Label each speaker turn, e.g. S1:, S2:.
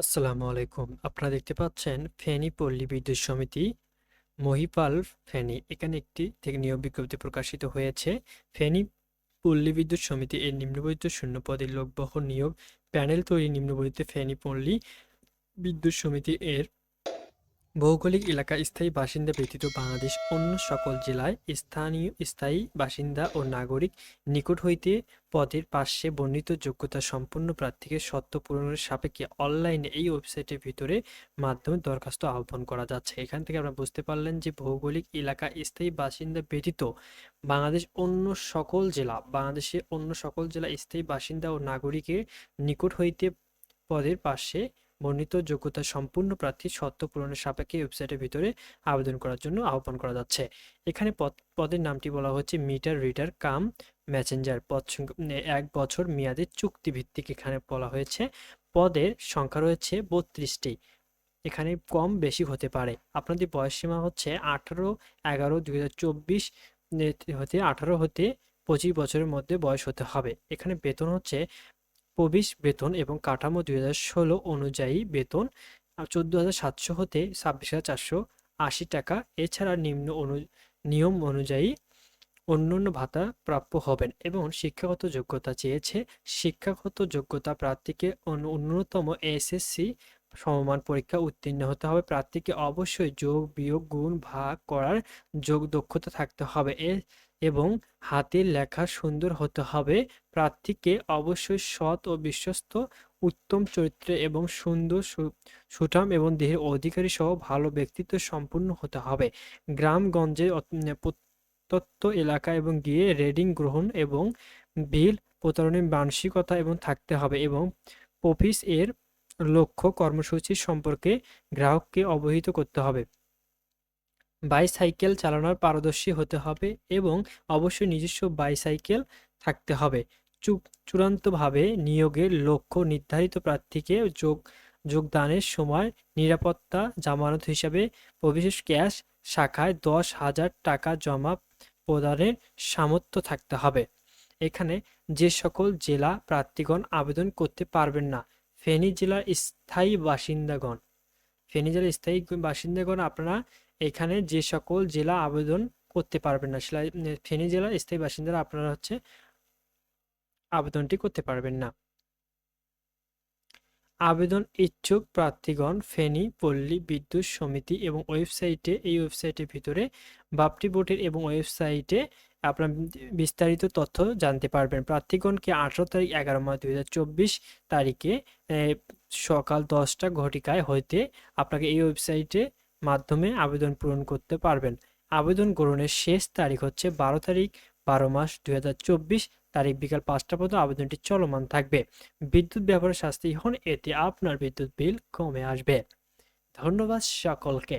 S1: আসসালামু আলাইকুম। আপনারা দেখতে পাচ্ছেন ফেনী পল্লী বিদ্যুৎ সমিতি, মহিপাল ফেনী। এখানে একটি থেকে নিয়োগ বিজ্ঞপ্তি প্রকাশিত হয়েছে। ফেনী পল্লী বিদ্যুৎ সমিতি এর নিম্নবর্ণিত শূন্য পদের লোকবহ নিয়োগ প্যানেল তৈরি নিম্নবর্ণিত ফেনী পল্লী বিদ্যুৎ সমিতি এর ভৌগোলিক এলাকা স্থায়ী বাসিন্দা ব্যতীত বাংলাদেশ অন্য সকল জেলায় স্থানীয় স্থায়ী বাসিন্দা ও নাগরিক নিকট হইতে পদের পার্শ্বে বর্ণিত যোগ্যতা সম্পন্ন প্রার্থীকে সত্য পূরণের সাপেক্ষে অনলাইনে এই ওয়েবসাইটের ভিতরে মাধ্যমে দরখাস্ত আহ্বান করা যাচ্ছে। এখান থেকে আমরা বুঝতে পারলেন যে ভৌগোলিক এলাকা স্থায়ী বাসিন্দা ব্যতীত বাংলাদেশ অন্য সকল জেলা বাংলাদেশের অন্য সকল জেলা স্থায়ী বাসিন্দা ও নাগরিকের নিকট হইতে পদের পাশে বর্ণিত যোগ্যতা সম্পূর্ণ প্রার্থী শর্ত পূরণের সাপেক্ষে ওয়েবসাইটের ভিতরে আবেদন করার জন্য আহ্বান করা যাচ্ছে। এখানে পদ, পদের নামটি বলা হচ্ছে মিটার রিডার কাম ম্যাসেঞ্জার পদ এক বছর মেয়াদে চুক্তিভিত্তিক এখানে বলা হয়েছে। পদের সংখ্যা রয়েছে বত্রিশটি। এখানে কম বেশি হতে পারে। আপনাদের বয়স সীমা হচ্ছে আঠারো, এগারো, দুই হতে আঠারো হতে পঁচিশ বছরের মধ্যে বয়স হতে হবে। এখানে বেতন হচ্ছে প্রবেশ বেতন এবং কাঠামো দুই হাজার ষোলো অনুযায়ী বেতন চোদ্দ হাজার সাতশো হতে ছাব্বিশ হাজার চারশো আশি টাকা। এছাড়া নিম্ন অনু, নিয়ম অনুযায়ী অন্যান্য ভাতা প্রাপ্য হবেন এবং শিক্ষাগত যোগ্যতা চেয়েছে। শিক্ষাগত যোগ্যতা প্রার্থীকে অন্য- ন্যূনতম এসএসসি সমমান পরীক্ষা উত্তীর্ণ হতে হবে। প্রার্থীকে অবশ্যই যোগ, বিয়োগ, গুণ ভাগ করার যোগ দক্ষতা থাকতে হবে। এ এবং হাতের লেখা সুন্দর হতে হবে। প্রার্থীকে অবশ্যই সৎ ও বিশ্বস্ত, উত্তম চরিত্রে এবং সুন্দর সুঠাম এবং দেহের অধিকারী সহ ভালো ব্যক্তিত্ব সম্পূর্ণ হতে হবে। গ্রামগঞ্জে প্রত্যন্ত এলাকা এবং গিয়ে রেডিং গ্রহণ এবং বিল প্রতারণের মানসিকতা এবং থাকতে হবে এবং অফিস এর লক্ষ্য কর্মসূচি সম্পর্কে গ্রাহককে অবহিত করতে হবে। বাইসাইকেল চালানোর পারদর্শী হতে হবে এবং অবশ্যই নিজস্ব বাইসাইকেল থাকতে হবে। চূড়ান্তভাবে নিয়োগের লক্ষ্য নির্ধারিত প্রার্থীকে যোগ যোগদানের সময় নিরাপত্তা জামানত হিসাবে প্রবিশেষ ক্যাশ শাখায় দশ হাজার টাকা জমা প্রদানের সামর্থ্য থাকতে হবে। এখানে যে সকল জেলা প্রার্থীগণ আবেদন করতে পারবেন না, ফেনী জেলার স্থায়ী বাসিন্দাগণ। ফেনী জেলার স্থায়ী বাসিন্দাগণ, আপনারা এখানে যে সকল জেলা আবেদন করতে পারবেন না সেলা ফেনী জেলার স্থায়ী বাসিন্দারা আপনারা হচ্ছে আবেদনটি করতে পারবেন না। আবেদন ইচ্ছুক প্রার্থীগণ ফেনী পল্লী বিদ্যুৎ সমিতি এবং ওয়েবসাইটে, এই ওয়েবসাইটের ভিতরে বাপটি বোর্ডের এবং ওয়েবসাইটে আপনার বিস্তারিত তথ্য জানতে পারবেন। প্রার্থীগণকে আঠারো তারিখ এগারো মাস দুই হাজার চব্বিশ তারিখে সকাল দশটা ঘটিকায় হইতে আপনাকে এই ওয়েবসাইটে মাধ্যমে আবেদন পূরণ করতে পারবেন। আবেদন গ্রহণের শেষ তারিখ হচ্ছে বারো তারিখ, বারো মাস দুই হাজার চব্বিশ, তারিখ বিকাল পাঁচটা পর্যন্ত আবেদনটি চলমান থাকবে। বিদ্যুৎ ব্যবহারের শাস্তি হন এতে আপনার বিদ্যুৎ বিল কমে আসবে। ধন্যবাদ সকলকে।